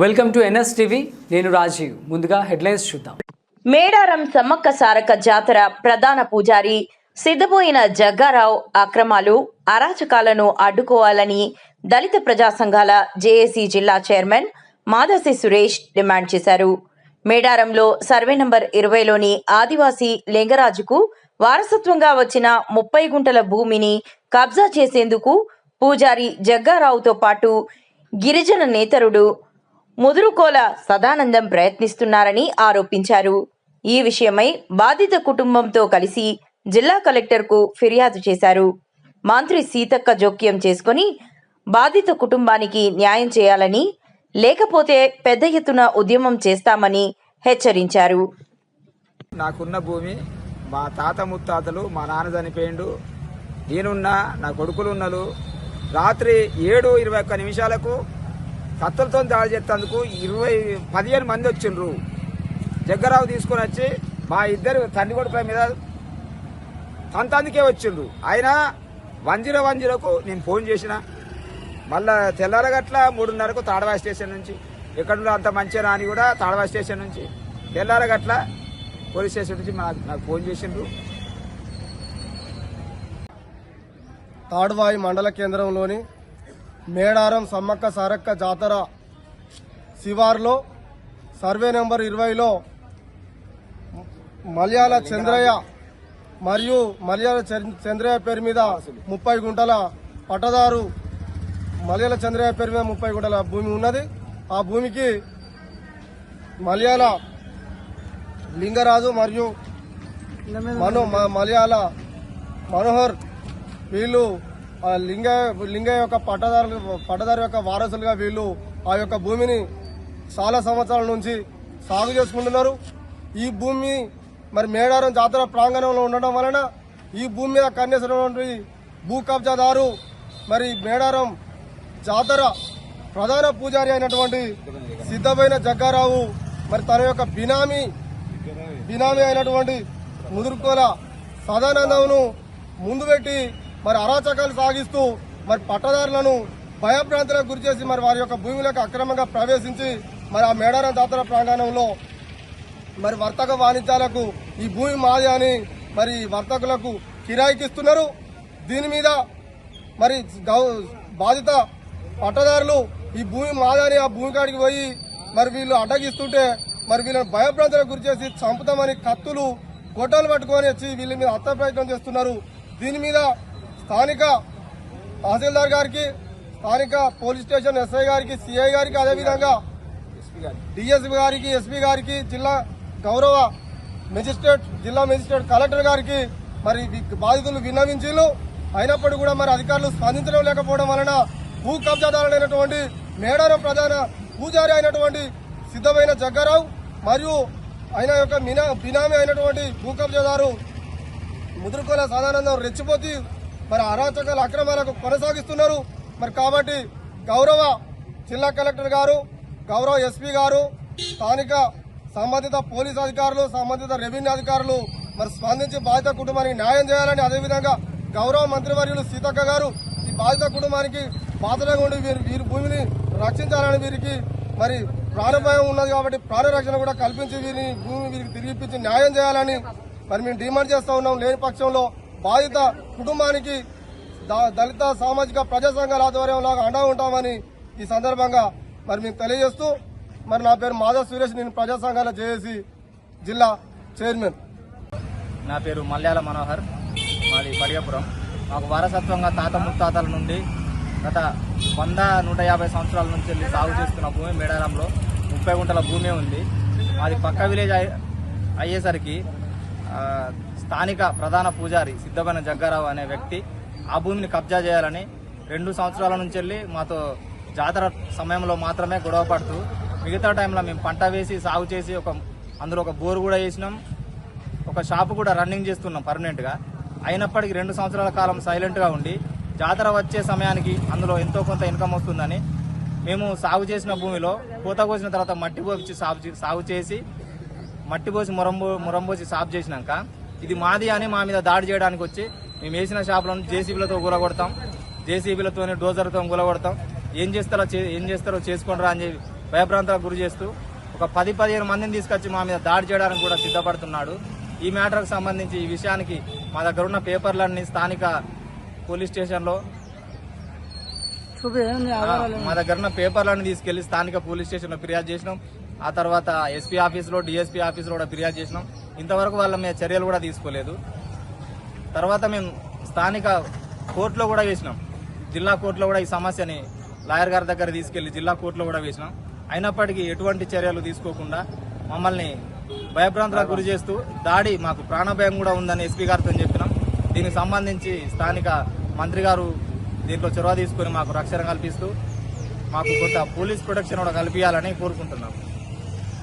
Welcome to NS TV నేను రాజీవ్. ముందుగా headlines చూద్దాం. మేడారం సమ్మక్క సారక జాతర ప్రధాన పూజారి సిద్ధపోయిన జగ్గారావు అక్రమాలు అరాచకాలను అడ్డుకోవాలని దళిత ప్రజా సంఘాల జేఏసీ జిల్లా చైర్మన్ మాధసి సురేష్ డిమాండ్ చేశారు. మేడారంలో సర్వే నంబర్ ఇరవైలోని ఆదివాసీ లింగరాజుకు వారసత్వంగా వచ్చిన ముప్పై గుంటల భూమిని కబ్జా చేసేందుకు పూజారి జగ్గారావుతో పాటు గిరిజన నేతరుడు ముదురుకోల సదానందం ప్రయత్నిస్తున్నారని ఆరోపించారు. ఈ విషయమై బాధిత కుటుంబంతో కలిసి జిల్లా కలెక్టర్కు ఫిర్యాదు చేశారు. మంత్రి సీతక్క జోక్యం చేసుకుని బాధిత కుటుంబానికి న్యాయం చేయాలని లేకపోతే పెద్ద ఎత్తున ఉద్యమం చేస్తామని హెచ్చరించారు. నాకున్న భూమి మా తాత ముత్తాతలు మా నాన్న చనిపోయిండు. నేనున్నా నా కొడుకులు ఉన్నలు రాత్రి ఏడు ఇరవై ఒక్క నిమిషాలకు కత్తులతో దాడి చేసేందుకు ఇరవై పదిహేను మంది వచ్చిండ్రు. జగ్గరావు తీసుకొని వచ్చి మా ఇద్దరు తండ్రి కొడుకుల మీద తంతాందుకే వచ్చిండ్రు. అయినా వన్ జీరో వన్ జీరోకు నేను ఫోన్ చేసిన. మళ్ళా తెల్లారగట్ల మూడున్నరకు తాడవా స్టేషన్ నుంచి. ఎక్కడ అంత మంచిగా రాని కూడా తాడవా స్టేషన్ నుంచి. తెల్లారగట్ల పోలీస్ స్టేషన్ నుంచి నాకు ఫోన్ చేసిండ్రు. తాడువాయి మండల కేంద్రంలోని మేడారం సమ్మక్క సారక్క జాతర శివార్లో సర్వే నెంబర్ ఇరవైలో మలయాళ చంద్రయ్య మరియు మలయాళ చంద్ర- చంద్రయ్య పేరు మీద ముప్పై గుంటల పట్టదారు మలయాళ చంద్రయ్య పేరు మీద ముప్పై గుంటల భూమి ఉన్నది. ఆ భూమికి మలయాళ లింగరాజు మరియు మనో మలయాళ మనోహర్ వీళ్ళు ఆ లింగ లింగ యొక్క పట్టదారు పట్టదారు యొక్క వారసులుగా వీళ్ళు ఆ యొక్క భూమిని చాలా సంవత్సరాల నుంచి సాగు చేసుకుంటున్నారు. ఈ భూమి మరి మేడారం జాతర ప్రాంగణంలో ఉండడం వలన ఈ భూమి మీద కన్నేసినటువంటి భూ కబ్జాదారు మరి మేడారం జాతర ప్రధాన పూజారి అయినటువంటి సిద్ధమైన జగ్గారావు మరి తన యొక్క బినామీ బినామీ అయినటువంటి ముదురుకోల సదానందంను ముందు పెట్టి మరి అరాచకాలు సాగిస్తూ మరి పట్టదారులను భయభ్రాంతులకు గురి చేసి మరి వారి యొక్క భూమిలోకి అక్రమంగా ప్రవేశించి మరి ఆ మేడారం జాతర ప్రాంగణంలో మరి వర్తక వాణిజ్యాలకు ఈ భూమి మాది అని మరి వర్తకులకు కిరాయికిస్తున్నారు. దీని మీద మరి బాధిత పట్టదారులు ఈ భూమి మాదని ఆ భూమి కాడికి పోయి మరి వీళ్ళు అడ్డగిస్తుంటే మరి వీళ్ళని భయభ్రాంతులకు గురి చేసి చంపుతామని కత్తులు గొడ్డలు పట్టుకొని వచ్చి వీళ్ళ మీద హత్య ప్రయత్నం చేస్తున్నారు. దీని మీద స్థానిక తహసీల్దార్ గారికి స్థానిక పోలీస్ స్టేషన్ ఎస్ఐ గారికి సిఐ గారికి అదేవిధంగా డిఎస్పీ గారికి ఎస్పీ గారికి జిల్లా గౌరవ మెజిస్ట్రేట్ జిల్లా మెజిస్ట్రేట్ కలెక్టర్ గారికి మరి బాధితులు విన్నవించిలు అయినప్పటికీ కూడా మరి అధికారులు స్పందించడం లేకపోవడం వలన భూ కబ్జాదారులైనటువంటి మేడారం ప్రధాన పూజారి అయినటువంటి సిద్ధమైన జగ్గారావు మరియు ఆయన యొక్క మినా బినామీ అయినటువంటి భూ కబ్జాదారు ముదురుకోల సదానందం రెచ్చిపోతి మరి అరాచకాలు అక్రమాలకు కొనసాగిస్తున్నారు. మరి కాబట్టి గౌరవ జిల్లా కలెక్టర్ గారు గౌరవ ఎస్పీ గారు స్థానిక సంబంధిత పోలీస్ అధికారులు సంబంధిత రెవెన్యూ అధికారులు మరి స్పందించి బాధిత కుటుంబానికి న్యాయం చేయాలని అదేవిధంగా గౌరవ మంత్రివర్యులు సీతక్క గారు ఈ బాధిత కుటుంబానికి బాధగా ఉండి వీరు వీరి భూమిని రక్షించాలని వీరికి మరి ప్రాణభయం ఉన్నది కాబట్టి ప్రాణరక్షణ కూడా కల్పించి వీరిని భూమి వీరికి తిరిగి న్యాయం చేయాలని మరి మేము డిమాండ్ చేస్తూ ఉన్నాం. లేని పక్షంలో బాధిత కుటుంబానికి దళిత సామాజిక ప్రజా సంఘాల ఆధ్వర్యంలో అండా ఉంటామని ఈ సందర్భంగా మరి మేము తెలియజేస్తూ మరి నా పేరు మాధవ్ సురేష్ నేను ప్రజా సంఘాల జేఏసీ జిల్లా చైర్మన్. నా పేరు మల్యాల మనోహర్ మాది పడియాపురం. మాకు వారసత్వంగా తాత ముత్తాతల నుండి గత వంద నూట యాభై సంవత్సరాల నుంచి వెళ్ళి సాగు చేస్తున్న భూమి మేడారంలో ముప్పై గుంటల భూమి ఉంది. మాది పక్క విలేజ్ అయ్యే- అయ్యేసరికి స్థానిక ప్రధాన పూజారి సిద్ధమైన జగ్గారావు అనే వ్యక్తి ఆ భూమిని కబ్జా చేయాలని రెండు సంవత్సరాల నుంచి వెళ్ళి మాతో జాతర సమయంలో మాత్రమే గొడవ పడుతూ మిగతా టైంలో మేము పంట వేసి సాగు చేసి ఒక అందులో ఒక బోరు కూడా వేసినాం. ఒక షాపు కూడా రన్నింగ్ చేస్తున్నాం పర్మనెంట్గా అయినప్పటికీ రెండు సంవత్సరాల కాలం సైలెంట్గా ఉండి జాతర వచ్చే సమయానికి అందులో ఎంతో కొంత ఇన్కమ్ వస్తుందని మేము సాగు చేసిన భూమిలో పూత కోసిన తర్వాత మట్టి పోపించి సాగు సాగు చేసి మట్టి పోసి మురంబో మురంబోసి సాఫ్ చేసినాక ఇది మాది అని మా మీద దాడి చేయడానికి వచ్చి మేము వేసిన షాపులను జేసీబీలతో కూలగొడతాం. జేసీబీలతో డోజర్తో కూలగొడతాం. ఏం చేస్తారో ఏం చేస్తారో చేసుకుంటారా అని చెప్పి భయభ్రాంతాలకు గురి చేస్తూ ఒక పది పదిహేను మందిని తీసుకొచ్చి మా మీద దాడి చేయడానికి కూడా సిద్ధపడుతున్నాడు. ఈ మ్యాటర్కి సంబంధించి ఈ విషయానికి మా దగ్గర ఉన్న పేపర్లన్నీ స్థానిక పోలీస్ స్టేషన్లో మా దగ్గర ఉన్న పేపర్లను తీసుకెళ్ళి స్థానిక పోలీస్ స్టేషన్లో ఫిర్యాదు చేసినాం. ఆ తర్వాత ఎస్పీ ఆఫీస్లో డిఎస్పీ ఆఫీస్లో కూడా ఫిర్యాదు చేసినాం. ఇంతవరకు వాళ్ళ మీద చర్యలు కూడా తీసుకోలేదు. తర్వాత మేము స్థానిక కోర్టులో కూడా వేసినాం. జిల్లా కోర్టులో కూడా ఈ సమస్యని లాయర్ గారి దగ్గర తీసుకెళ్ళి జిల్లా కోర్టులో కూడా వేసినాం. అయినప్పటికీ ఎటువంటి చర్యలు తీసుకోకుండా మమ్మల్ని భయభ్రాంతులకు గురి చేస్తూ దాడి మాకు ప్రాణభయం కూడా ఉందని ఎస్పీ గారితో చెప్పినాం. దీనికి సంబంధించి స్థానిక మంత్రి గారు దీంట్లో చొరవ తీసుకొని మాకు రక్షణ కల్పిస్తూ మాకు కొంత పోలీస్ ప్రొటెక్షన్ కూడా కల్పించాలని కోరుకుంటున్నాం.